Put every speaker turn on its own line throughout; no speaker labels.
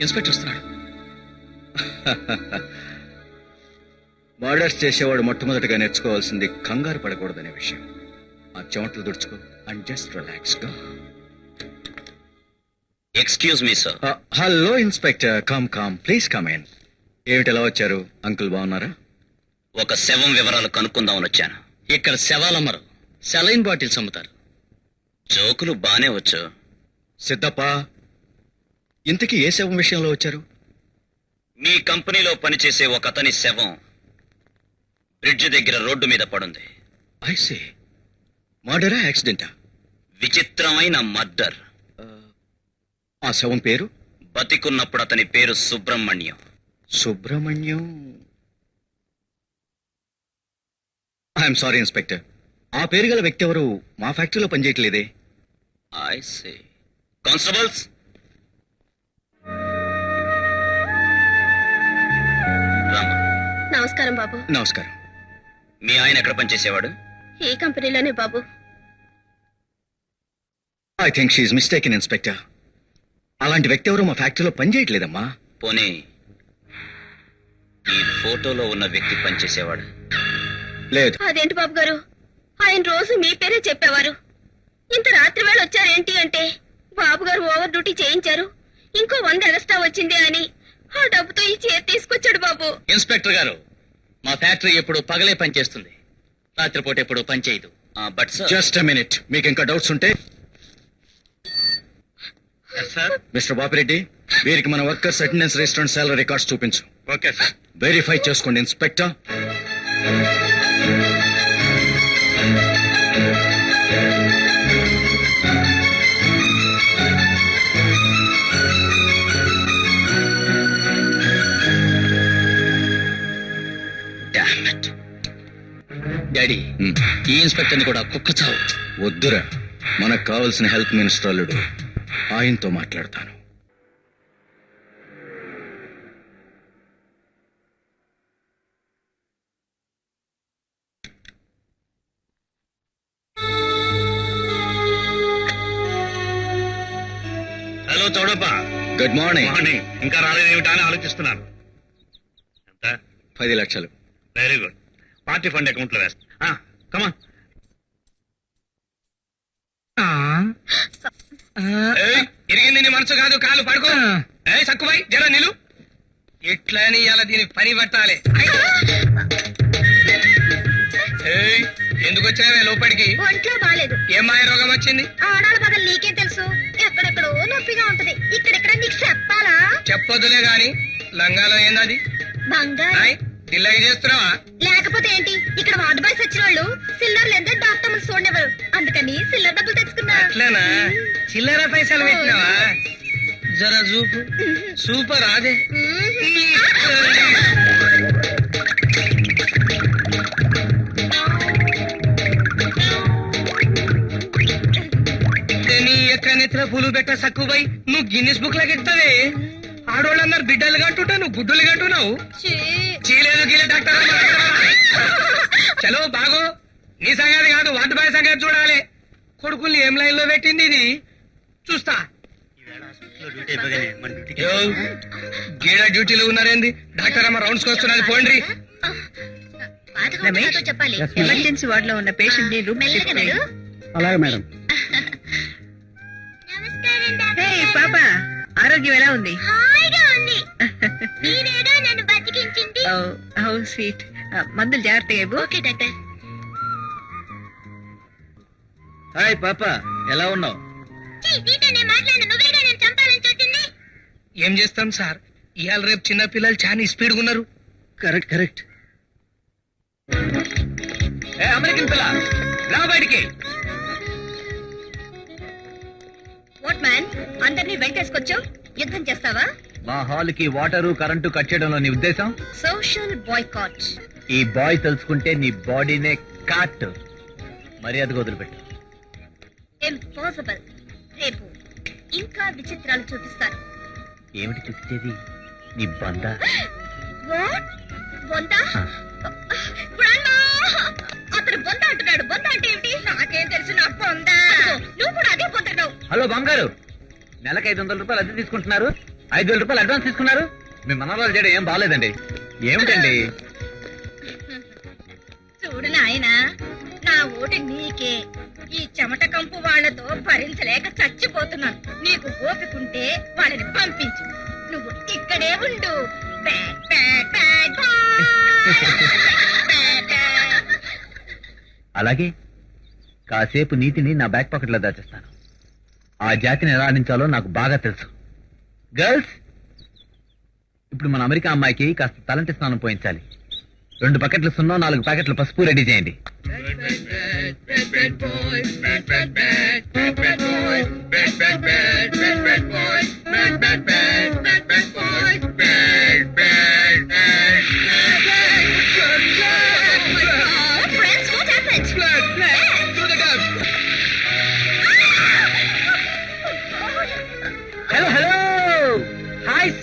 Inspector వస్తున్నాడు.
Murders చేసేవాడు మొట్టమొదటిగా నేర్చుకోవాల్సింది కంగారు పడకూడదనే విషయం. ఆ చెమటలు దుడుచుకో అండ్ జస్ట్ రిలాక్స్గా
excuse me sir
hello inspector come come please come in ఏమిటి ఎలా వచ్చారు? అంకుల్ బాగున్నారా?
ఒక శవం వివరాలు కనుక్కుందామని వచ్చాను.
ఇక్కడ శవాలమ్మరు సెలైన్ బాటిల్స్ అమ్ముతారు.
జోకులు బానే వచ్చు.
సిద్ధప్ప ఇంతకీ ఏ శవం విషయంలో వచ్చారు?
మీ కంపెనీలో పనిచేసే ఒక అతని శవం బ్రిడ్జ్ దగ్గర రోడ్డు మీద పడుంది.
ఐసే మర్డరా యాక్సిడెంటా?
విచిత్రమైన మర్డర్.
ఆ శవం పేరు?
బతికున్నప్పుడు అతని పేరు Subrahmanyam.
Subrahmanyam. I'm sorry inspector. ఆ పేరు గల వ్యక్తి ఎవరు? మా ఫ్యాక్టరీలో పనిచేయట్లేదే.
I say. కానిస్టేబుల్స్?
నమస్కారం బాబు.
నమస్కారం.
మీ ఆయన ఎక్కడ పనిచేసేవాడు?
ఏ కంపెనీలోనే బాబు.
I think she mistake inspector అలాంటి వ్యక్తి ఎవరు మా ఫ్యాక్టరీలో పనిచేయట్లేదమ్మా.
పోనీ ఈ ఫోటోలో ఉన్న వ్యక్తి పనిచేసేవాడు?
లేదు.
అదేంటి బాబు గారు? ఆయన రోజు మీ పేరే చెప్పేవారు. ఇంత రాత్రి వేళ వచ్చారేంటి అంటే బాబు గారు ఓవర్ డ్యూటీ చేయించారు. ఇంకో వంద ఎక్స్ట్రా వచ్చింది అని. ఆ డబ్బుతో ఈ చీర తీసుకొచ్చాడు బాబు.
ఇన్స్పెక్టర్ గారు మా ఫ్యాక్టరీ ఎప్పుడు పగలే పనిచేస్తుంది. రాత్రిపూట ఎప్పుడు పనిచేయదు.
But sir
just a minute మీకు ఇంకా డౌట్స్ ఉంటే?
సార్
మిస్టర్ బాపిరెడ్డి వీరికి మన workers attendance restaurant salary records చూపించు.
ఓకే సార్
వెరిఫై చేసుకోండి ఇన్స్పెక్టర్.
డాడీ. ఈ ఇన్స్పెక్టర్ని కూడా కుక్క చావు
వద్దురా. మనకు కావాల్సిన హెల్త్ మినిస్టర్ అల్లుడు ఆయనతో మాట్లాడతాను.
Hello Chowdappa
good morning.
Morning. ఇంకా రాలేదేమిటా అని ఆలోచిస్తున్నాను. ఎంత?
పది లక్షలు.
Very good. పార్టీ ఫండ్ అకౌంట్లో వేస్తా కమా
ఇరిగింది నీ మనసు కాదు కాలు పడుకో. ఏ జర నిలు. ఇట్లా అని ఇలా దీని పని పట్టాలి. ఏయ్, ఎందుకు వచ్చావే లోపలికి?
ఒంట్లో బాలేదు.
ఏమాయ రోగం వచ్చింది?
ఆడాల నీకేం తెలుసు. ఎక్కడెక్కడో నొప్పిగా ఉంటది. ఇక్కడెక్కడ నీకు చెప్పాలా?
చెప్పొద్దులే గాని లంగాలో ఏందది?
బంగారు.
దిల్లగి చేస్తున్నావా?
లేకపోతే ఏంటి? ఇక్కడ వార్డు బాయ్స్ వచ్చిన వాళ్ళు సిల్లర్ లేదా డాక్టర్ చూడనివ్వరు. అందుకని సిల్లర్ డబ్బులు తెచ్చుకున్నా.
అట్లనా? చిల్లర పైసలు పెట్టినావా? జర చూపు. సూపర్ అదే నెత్తిన పూలు పెట్ట సక్కువై నువ్వు గిన్నిస్ బుక్ లాగా ఆడోళ్ళందరు బిడ్డలు కట్టుంటా నువ్వు గుడ్డలు కట్టున్నావు గీలే డాక్టర్. చలో బాగో. నీ సంగతి కాదు వాటి బాయ్ సంగతి చూడాలి. కొడుకుల్ని ఏం లైన్లో పెట్టింది ఇది? చూస్తా. యో, గీడ డ్యూటీలో ఉన్నారేంది? డాక్టర్ అమ్మ రౌండ్స్ వస్తున్నది పోండి
చెప్పాలి.
ఎమర్జెన్సీ వార్డ్లో ఉన్న పేషెంట్ని రూమ్
మెల్లగా.
అలాగే మేడం
హే పాప ఆరోగ్యం ఎలా ఉంది?
హాయిగా ఉంది.
హౌ స్వీట్ మందులు జాగ్రత్తగా ఇవ్వు.
Okay doctor.
హాయ్ పాప. ఎలా ఉన్నావు?
ఏం చేస్తాం సార్? ఇవాళ రేపు చిన్న పిల్లలు చాలా స్పీడ్ ఉన్నారు.
Correct correct.
ఏ అమెరికన్ పిల్ల రా బయటికి.
వాట్ మ్యాన్ అందరినీ వెంటేసుకొచ్చావు? యుద్ధం చేస్తావా?
మా హాల్కి వాటరు కరెంటు కట్ చేయడంలో నీ ఉద్దేశం?
Social boycott.
ఈ బాయ్ తెలుసుకుంటే నీ బాడీనే కాట్. మర్యాదగా వదిలిపెట్టు.
ఇంపాసిబుల్. రేపు ఇంకా విచిత్రాలు చూపిస్తాను
ఏమిటి చూపించేది? నీ బంద
బొంద అతను బొంద అంటున్నాడు. బొంద అంటే ఏమిటి? నాకేం తెలుసు నాకు బొంద నువ్వు కూడా అదే పొందుతున్నావు
హలో బంగారు నెలకు ఐదు వందల రూపాయలు అద్దె తీసుకుంటున్నారు. ఐదు వేల రూపాయలు అడ్వాన్స్ తీసుకున్నారు? మీ మనవరాలు చేయడం ఏం బాగాలేదండి. ఏమిటండి?
చూడు నాయన నా ఓటు నీకే. ఈ చెమట కంపు వాళ్ళతో భరించలేక చచ్చిపోతున్నాను. నీకు ఓపికంటే వాళ్ళని పంపించు. నువ్వు ఇక్కడే ఉండు.
అలాగే కాసేపు నీతిని నా బ్యాక్ పాకెట్లో దాచేస్తాను. ఆ జాతిని ఎలా ఆడించాలో నాకు బాగా తెలుసు. గర్ల్స్ ఇప్పుడు మన అమెరికా అమ్మాయికి కాస్త తలంటి స్నానం పోయించాలి. రెండు బకెట్లు సున్నా నాలుగు ప్యాకెట్లు పసుపు రెడీ చేయండి.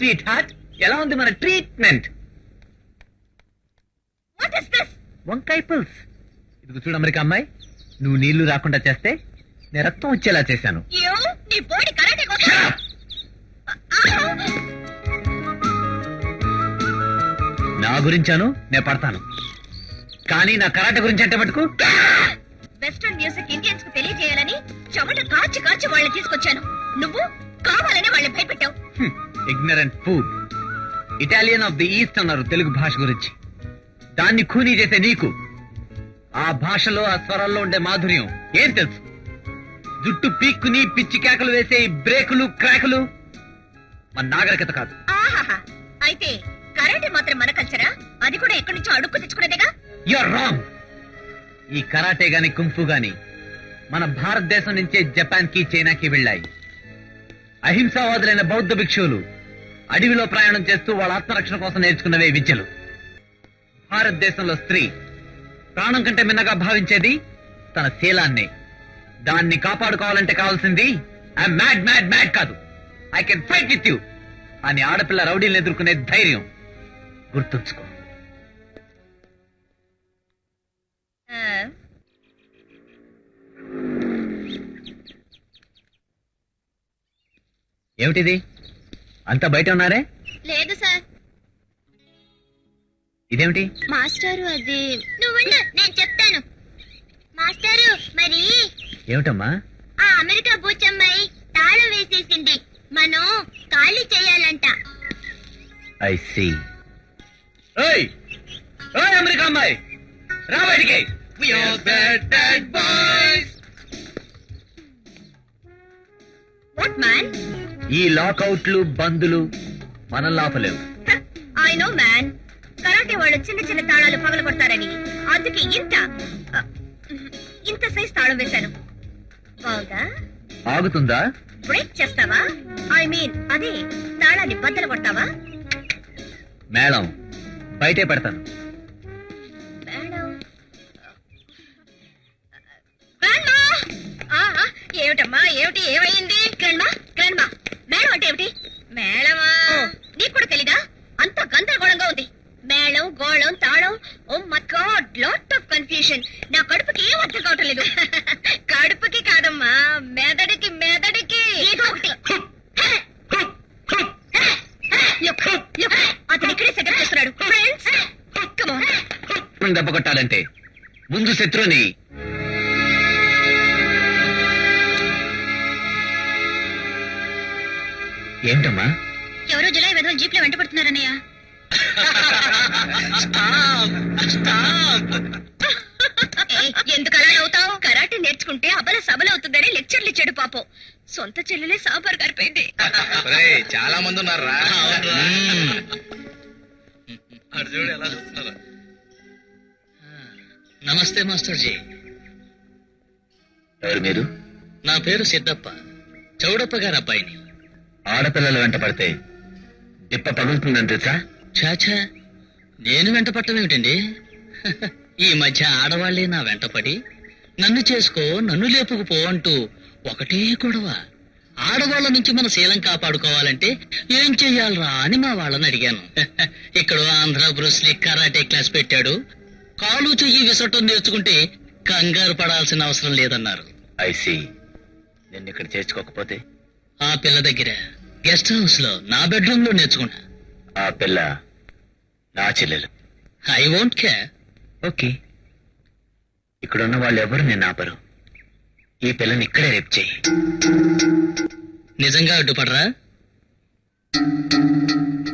స్వీట్ హార్ట్ ఎలా ఉంది మన ట్రీట్మెంట్
is this?
వంకాయ పుల్స్. ఇదిగో చూడు అమెరికా అమ్మాయి నువ్వు నీళ్ళు రాకుండా చేస్తే నేను రక్తం వచ్చేలా చేశాను.
You? నీ బోడి కరాటే కోసం
నా గురించాను నేను పడతాను. కానీ నా కరాటే గురించి అంటే మటుకు?
వెస్టర్న్ మ్యూజిక్ ఇండియన్స్కు తెలియజేయాలని చెమట కాచి కాచి వాళ్ళని తీసుకొచ్చాను. నువ్వు కావాలని వాళ్ళని భయపెట్టావు.
Ignorant food Italian of the east అన్నారు తెలుగు భాష గురించి. దాన్ని ఖూనీ చేసే నీకు. ఆ భాషలో ఆ స్వరాల్లో ఉండే మాధుర్యం ఏం తెలుసు? జుట్టు పీక్కుని పిచ్చి కేకలు వేసే ఈ బ్రేకులు క్రాకులు మన నాగరికత కాదు.
ఆహాహా. అయితే కరాటే మాత్రం మన కల్చరా అది కూడా ఎక్కడి నుంచో అడుక్కు తెచ్చుకునేదేగా?
యూర్ రాంగ్ ఈ కరాటే గాని కుంఫు గాని మన భారతదేశం నుంచే జపాన్కి చైనాకి వెళ్ళాయి. అహింసావాదులైన బౌద్ధ భిక్షువులు అడవిలో ప్రయాణం చేస్తూ వాళ్ళ ఆత్మరక్షణ కోసం నేర్చుకున్నవే విద్యలు. భారతదేశంలో స్త్రీ ప్రాణం కంటే మిన్నగా భావించేది తన శీలాన్నే దాన్ని కాపాడుకోవాలంటే కావాల్సింది ఐ మ్యాడ్ మ్యాడ్ మ్యాడ్ కాదు. I can fight with you అని ఆడపిల్ల రౌడీలను ఎదుర్కొనే ధైర్యం. గుర్తుంచుకో. ఏమిటిది? అంతా బయట ఉన్నారే?
లేదు సార్.
ఇదేమిటి?
మాస్టారు అది. నువ్వు నేను చెప్తాను. మాస్టారు మరి?
ఏమిటమ్మా?
ఆ అమెరికా బూచమ్మాయి తాళం వేసేసింది. మనం ఖాళీ చేయాలంట.
I see. ఓయ్ ఓయ్ అమెరికా అమ్మాయి! రా బయటికి.
వాట్ మ్యాన్
ఈ లాకౌట్లు బందులు మనం లాపలేవు.
ఐ నో మ్యాన్ కరాటే వాళ్ళు చిన్న చిన్న తాళాలు పగల కొడతారని. అందుకే ఇంత ఇంత సైజ్ తాళం వేశాను. బాగుందా
ఆగుతుందా?
బ్రేక్ చేస్తావా? ఐ మీన్ అదే తాళాన్ని బద్దలు కొడతావా?
మేడం బయటే పెడతాను. దెబ్బ కొట్టాలంటే ముందు శత్రుని ఏంటమ్మా?
ఎవరో జులై వెధవలు జీప్లో వెంట పడుతున్నారన్నయ్య. ఎందుకు అలా అవుతావు కరాటే నేర్చుకుంటే అబల సబల అవుతుందని లెక్చర్లు ఇచ్చాడు పాపం. సొంత చెల్లెలే సాంబార్ గారిపోయింది.
చాలా మంది ఉన్నారా
నమస్తే మాస్టర్ జీ.
ఎవరు మీరు?
నా పేరు సిద్ధప్ప. చౌడప్ప గారి అబ్బాయిని.
ఆడపిల్లలు వెంట పడితే ఇప్ప పగులుతుందని తెలుసా?
చాచా నేను వెంట పట్టమేమిటండి ఈ మధ్య ఆడవాళ్ళే నా వెంటపడి నన్ను చేసుకో నన్ను లేపుకుపో అంటూ ఒకటే గొడవ. ఆడవాళ్ళ నుంచి మన శీలం కాపాడుకోవాలంటే ఏం చెయ్యాలరా అని మా వాళ్ళని అడిగాను. ఇక్కడ ఆంధ్ర బ్రూస్లీ కరాటే క్లాస్ పెట్టాడు. కాలు చెయ్యి విసటం నేర్చుకుంటే కంగారు పడాల్సిన అవసరం లేదన్నారు.
ఐసి నిన్ను ఇక్కడ చేర్చుకోకపోతే?
ఆ పిల్ల దగ్గర గెస్ట్ హౌస్లో నా బెడ్రూమ్లో నేర్చుకుంటా
ఆ పిల్ల నా చెల్లెలు.
I won't care.
ఓకే. ఇక్కడున్న వాళ్ళు ఎవరు నేను ఆపరు. ఈ పిల్లని ఇక్కడే రేపు చెయ్యి
నిజంగా అడ్డుపడరా?